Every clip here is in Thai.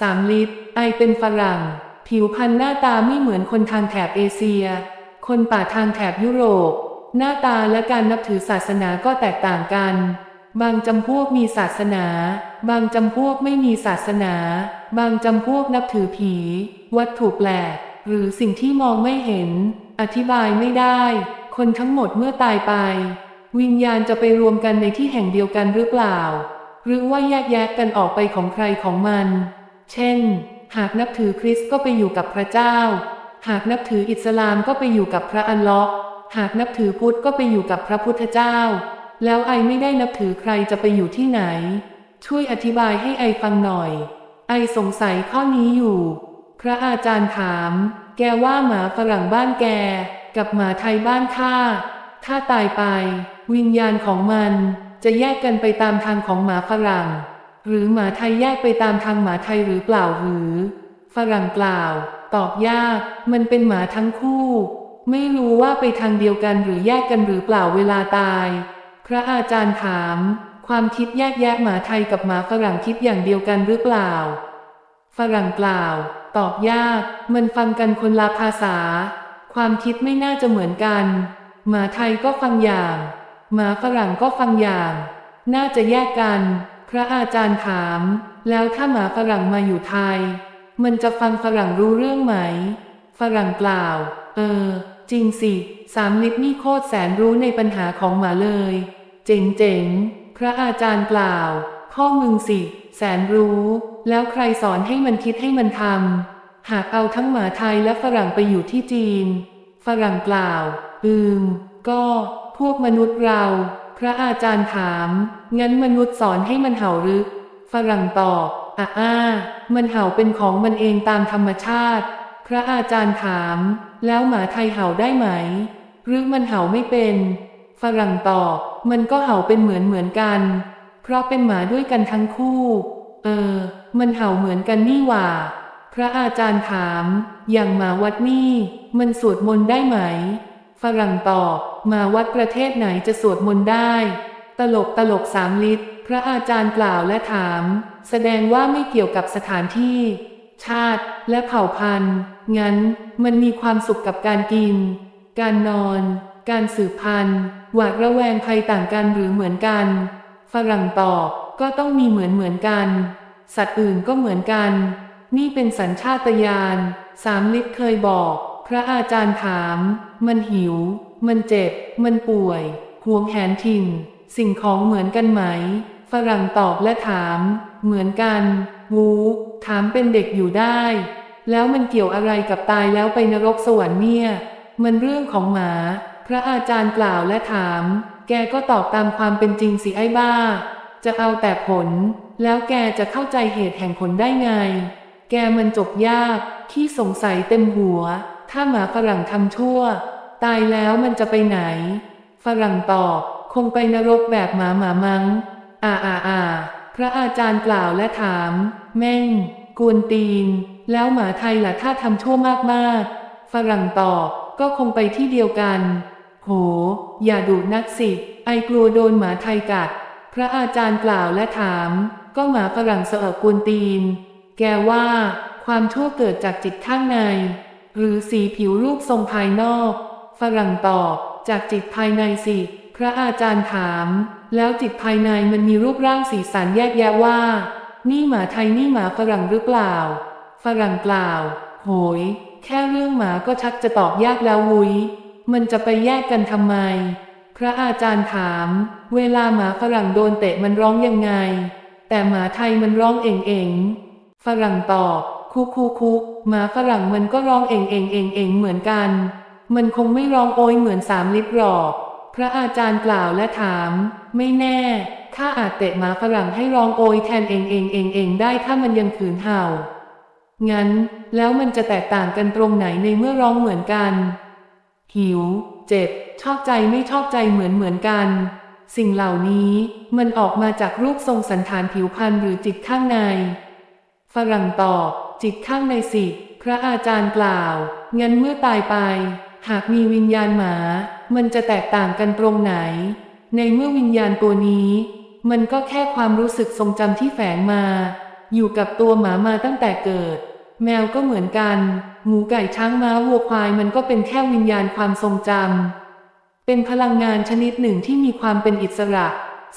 สามลิตร ไอเป็นฝรั่ง ผิวพรรณหน้าตาไม่เหมือนคนทางแถบเอเชีย คนป่าทางแถบยุโรป หน้าตาและการนับถือศาสนาก็แตกต่างกัน บางจำพวกมีศาสนา บางจำพวกไม่มีศาสนา บางจำพวกนับถือผี วัตถุแปลก หรือสิ่งที่มองไม่เห็น อธิบายไม่ได้ คนทั้งหมดเมื่อตายไป วิญญาณจะไปรวมกันในที่แห่งเดียวกันหรือเปล่า หรือว่าแยกแยะกันออกไปของใครของมัน เช่น หากนับถือคริสต์ก็ไปอยู่กับพระเจ้า หากนับถืออิสลามก็ไปอยู่กับพระอัลเลาะห์หากนับถือพุทธก็ไปอยู่กับพระพุทธเจ้า แล้วไอไม่ได้นับถือใครจะไปอยู่ที่ไหน ช่วยอธิบายให้ไอฟังหน่อย ไอสงสัยข้อนี้อยู่ พระอาจารย์ถาม แกว่าหมาฝรั่งบ้านแก กับหมาไทยบ้านข้า ถ้าตายไป วิญญาณของมันจะแยกกันไปตามทางของหมาฝรั่ง หรือหมาไทยแยกไปตามทางหมาไทยหรือเปล่าหรือ ฝรั่งกล่าว ตอบยาก มันเป็นหมาทั้งคู่ ไม่รู้ว่าไปทางเดียวกันหรือแยกกันหรือเปล่าเวลาตาย พระอาจารย์ถาม ความคิดแยกแยะหมาไทยกับหมาฝรั่งคิดอย่างเดียวกันหรือเปล่า ฝรั่งกล่าว ตอบยาก มันฟังกันคนละภาษา ความคิดไม่น่าจะเหมือนกัน หมาไทยก็ฟังอย่าง หมาฝรั่งก็ฟังอย่าง น่าจะแยกกัน พระอาจารย์ถาม แล้วถ้าหมาฝรั่งมาอยู่ไทย มันจะฟังฝรั่งรู้เรื่องไหม ฝรั่งกล่าว เออ จริงสิ สามลิตรนี่โคตรแสนรู้ในปัญหาของหมาเลย เจ๋งเจ๋งพระอาจารย์กล่าว ข้อมึงสิ แสนรู้ แล้วใครสอนให้มันคิดให้มันทำ หากเอาทั้งหมาไทยและฝรั่งไปอยู่ที่จีน ฝรั่งกล่าว อืม ก็ พวกมนุษย์เรา ระอาจารย์ถาม งั้นมนุษย์สอนให้มันเห่าหรือ ฝรั่งตอบอะอ้ามันเห่าเป็นของมันเองตามธรรมชาติ พระอาจารย์ถาม แล้วหมาไทยเห่าได้ไหม หรือมันเห่าไม่เป็น ฝรั่งตอบ มันก็เห่าเป็นเหมือนเหมือนกัน เพราะเป็นหมาด้วยกันทั้งคู่ เออ มันเห่าเหมือนกันนี่หว่า พระอาจารย์ถาม อย่างหมาวัดนี่ มันสวดมนต์ได้ไหม ฝรั่งตอบ มาวัดประเทศไหนจะสวดมนต์ได้ ตลกตลกสามลิตร พระอาจารย์กล่าวและถาม แสดงว่าไม่เกี่ยวกับสถานที่ ชาติและเผ่าพันธุ์ งั้นมันมีความสุขกับการกิน การนอน การสืบพันธุ์ หวาดระแวงภัยต่างกันหรือเหมือนกัน ฝรั่งตอบก็ต้องมีเหมือนเหมือนกัน สัตว์อื่นก็เหมือนกัน นี่เป็นสัญชาตญาณสามลิตรเคยบอก พระอาจารย์ถาม มันหิว มันเจ็บ มันป่วย ห่วงแหนถิ่น สิ่งของเหมือนกันไหม ฝรั่งตอบและถาม เหมือนกันวูถามเป็นเด็กอยู่ได้ แล้วมันเกี่ยวอะไรกับตายแล้วไปนรกสวรรค์เนี่ย มันเรื่องของหมา พระอาจารย์กล่าวและถาม แกก็ตอบตามความเป็นจริงสิไอ้บ้า จะเอาแต่ผล แล้วแกจะเข้าใจเหตุแห่งผลได้ไง แกมันจบยาก ขี้สงสัยเต็มหัว ถ้าหมาฝรั่งทำชั่ว ตายแล้วมันจะไปไหน ฝรั่งตอบ คงไปนรกแบบหมาหมามัง้ง อ่าอ่าอ่าพระอาจารย์กล่าวและถาม แม่ง กวนตีน แล้วหมาไทยล่ะถ้าทำชั่วมากๆ ฝรั่งตอบ ก็คงไปที่เดียวกัน โห อย่าดูนักสิ ไอกลัวโดนหมาไทยกัด พระอาจารย์กล่าวและถาม ก็หมาฝรั่งเสอะกวนตีน แกว่า ความชั่วเกิดจากจิตข้างใน หรือสีผิวรูปทรงภายนอก ฝรั่งตอบจากจิตภายในสิ พระอาจารย์ถาม แล้วจิตภายในมันมีรูปร่างสีสันแยกแยะว่า นี่หมาไทยนี่หมาฝรั่งหรือเปล่า ฝรั่งกล่าวโหย แค่เรื่องหมาก็ชักจะตอบยากแล้ววุ้ย มันจะไปแยกกันทำไม พระอาจารย์ถาม เวลาหมาฝรั่งโดนเตะมันร้องยังไง แต่หมาไทยมันร้องเอ่งเองฝรั่งตอบ คุคุคุหมาฝรั่งมันก็ร้องเองเองเองเองเหมือนกัน มันคงไม่ร้องโอยเหมือนสามลิตรหรอก พระอาจารย์กล่าวและถาม ไม่แน่ข้าอาจเตะหมาฝรั่งให้ร้องโอยแทนเองเองเองเองได้ถ้ามันยังขืนเห่า งั้น แล้วมันจะแตกต่างกันตรงไหนในเมื่อร้องเหมือนกัน หิว เจ็บ ชอบใจไม่ชอบใจเหมือนเหมือนกัน สิ่งเหล่านี้มันออกมาจากรูปทรงสันฐานผิวพรรณหรือจิตข้างใน ฝรั่งตอบ จิตข้างในสิ พระอาจารย์กล่าว งั้นเมื่อตายไป หากมีวิญญาณหมา มันจะแตกต่างกันตรงไหน ในเมื่อวิญญาณตัวนี้ มันก็แค่ความรู้สึกทรงจำที่แฝงมา อยู่กับตัวหมามาตั้งแต่เกิด แมวก็เหมือนกัน หมูไก่ช้างม้าวัวควายมันก็เป็นแค่วิญญาณความทรงจำเป็นพลังงานชนิดหนึ่งที่มีความเป็นอิสระ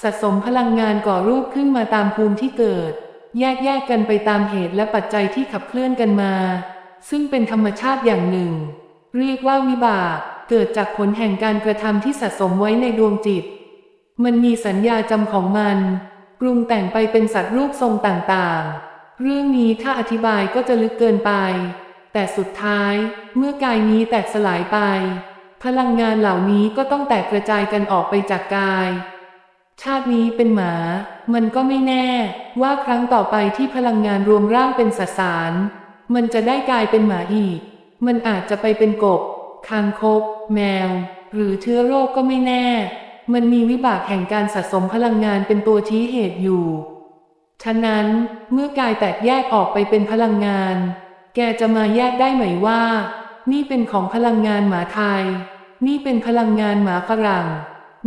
สะสมพลังงานก่อรูปขึ้นมาตามภูมิที่เกิด แยกแยกกันไปตามเหตุและปัจจัยที่ขับเคลื่อนกันมา ซึ่งเป็นธรรมชาติอย่างหนึ่ง เรียกว่าวิบาก เกิดจากผลแห่งการกระทำที่สะสมไว้ในดวงจิต มันมีสัญญาจำของมันปรุงแต่งไปเป็นสัตว์รูปทรงต่างๆ เรื่องนี้ถ้าอธิบายก็จะลึกเกินไป แต่สุดท้ายเมื่อกายนี้แตกสลายไป พลังงานเหล่านี้ก็ต้องแตกกระจายกันออกไปจากกาย ชาตินี้เป็นหมา มันก็ไม่แน่ว่าครั้งต่อไปที่พลังงานรวมร่างเป็นสสาร มันจะได้กลายเป็นหมาอีก มันอาจจะไปเป็นกบ คางคก แมว หรือเชื้อโรคก็ไม่แน่ มันมีวิบากแห่งการสะสมพลังงานเป็นตัวชี้เหตุอยู่ ฉะนั้นเมื่อกายแตกแยกออกไปเป็นพลังงาน แกจะมาแยกได้ไหมว่า นี่เป็นของพลังงานหมาไทย นี่เป็นพลังงานหมาฝรั่ง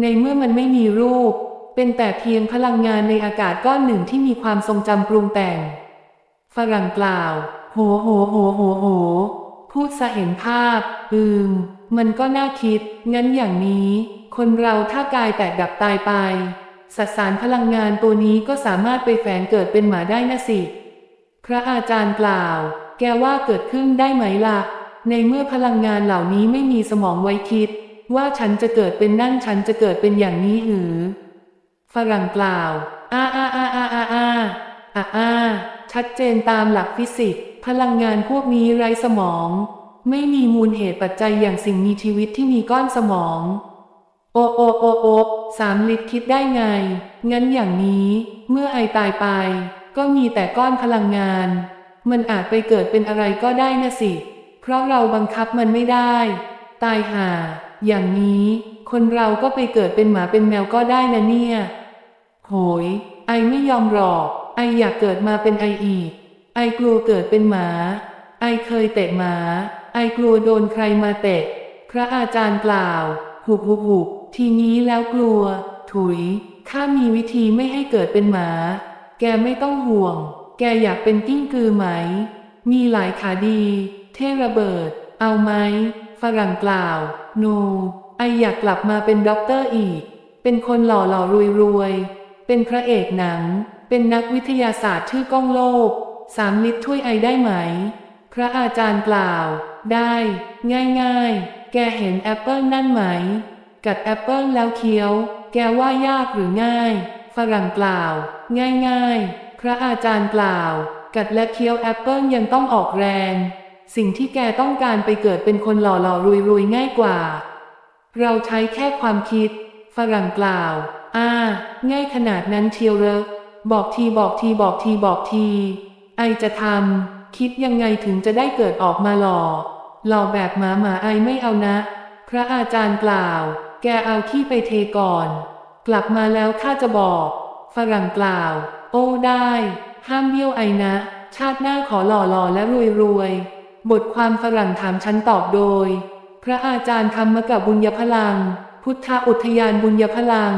ในเมื่อมันไม่มีรูป เป็นแต่เพียงพลังงานในอากาศก้อนหนึ่งที่มีความทรงจำปรุงแต่ง ฝรั่งกล่าว โหโหโหโหโห พูดสะเห็นภาพ อืม มันก็น่าคิด งั้นอย่างนี้ คนเราถ้ากายแตกดับตายไป สสารพลังงานตัวนี้ก็สามารถไปแฝงเกิดเป็นหมาได้นะสิ พระอาจารย์กล่าว แกว่าเกิดขึ้นได้ไหมล่ะ ในเมื่อพลังงานเหล่านี้ไม่มีสมองไว้คิด ว่าฉันจะเกิดเป็นนั่นฉันจะเกิดเป็นอย่างนี้หือ ฝรั่งกล่าวอ้าอ้าอ้าอ้าอ้าอ้าอ้าอ้าชัดเจนตามหลักฟิสิกส์พลังงานพวกนี้ไร้สมอง ไม่มีมูลเหตุปัจจัยอย่างสิ่งมีชีวิตที่มีก้อนสมอง โอโอโอโอสามลิตรคิดได้ไง งั้นอย่างนี้ เมื่อไอตายไป ก็มีแต่ก้อนพลังงาน มันอาจไปเกิดเป็นอะไรก็ได้นะสิ เพราะเราบังคับมันไม่ได้ ตายห่า อย่างนี้ คนเราก็ไปเกิดเป็นหมาเป็นแมวก็ได้นะเนี่ย โหย ไอไม่ยอมหรอก ไออยากเกิดมาเป็นไออีก ไอกลัวเกิดเป็นหมา ไอเคยเตะหมา ไอกลัวโดนใครมาเตะ พระอาจารย์กล่าว หุบหุบหุบทีนี้แล้วกลัว ถุย ข้ามีวิธีไม่ให้เกิดเป็นหมา แกไม่ต้องห่วง แกอยากเป็นกิ้งกือไหม มีหลายขาดี เท่ระเบิด เอาไหม ฝรั่งกล่าว โน ไออยากกลับมาเป็นด็อกเตอร์อีก เป็นคนหล่อหล่อรวยรวย เป็นพระเอกหนัง เป็นนักวิทยาศาสตร์ชื่อก้องโลก สามลิตรถ้วยไอได้ไหม พระอาจารย์กล่าว ได้ ง่ายๆ แกเห็นแอปเปิลนั่นไหม กัดแอปเปิลแล้วเคี้ยว แกว่ายากหรือง่าย ฝรั่งกล่าว ง่ายๆ พระอาจารย์กล่าว กัดและเคี้ยวแอปเปิลยังต้องออกแรง สิ่งที่แกต้องการไปเกิดเป็นคนหล่อหล่อรวยรวยง่ายกว่า เราใช้แค่ความคิด ฝรั่งกล่าว อ่า ง่ายขนาดนั้นเชียวเหรอบอกทีบอกทีบอกทีบอกที ไอจะทำคิดยังไงถึงจะได้เกิดออกมาหล่อ หล่อแบบหมาหมาไอไม่เอานะ พระอาจารย์กล่าว แกเอาขี้ไปเทก่อน กลับมาแล้วข้าจะบอก ฝรั่งกล่าว โอ้ได้ ห้ามเบี้ยวไอนะ ชาติหน้าขอหล่อหล่อและรวยรวย บทความฝรั่งถามฉันตอบโดย พระอาจารย์ธรรมกับบุญยพลัง พุทธอุทยานบุญยพลัง